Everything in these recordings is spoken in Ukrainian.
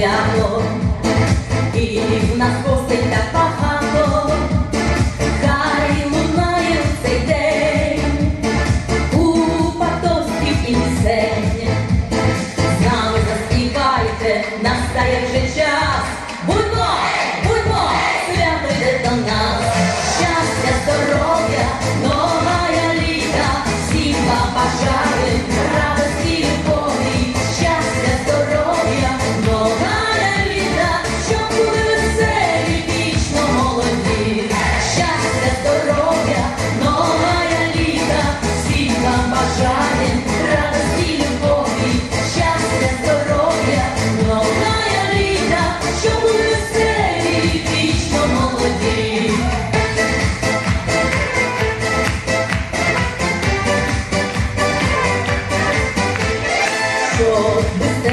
Iya, your mistake.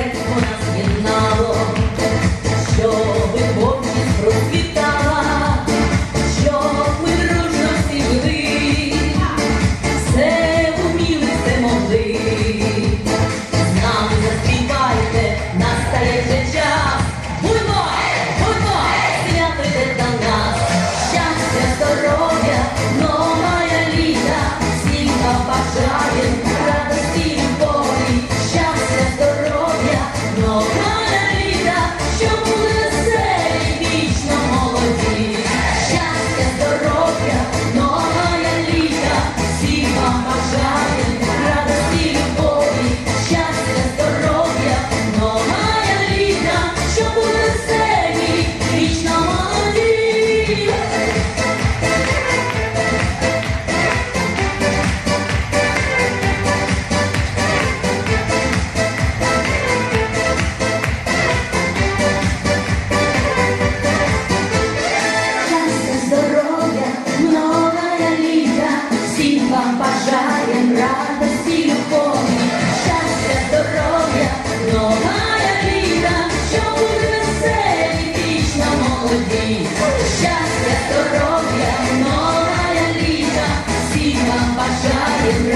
молодий, щастя, здоров'я, много літа, всім вам бажає.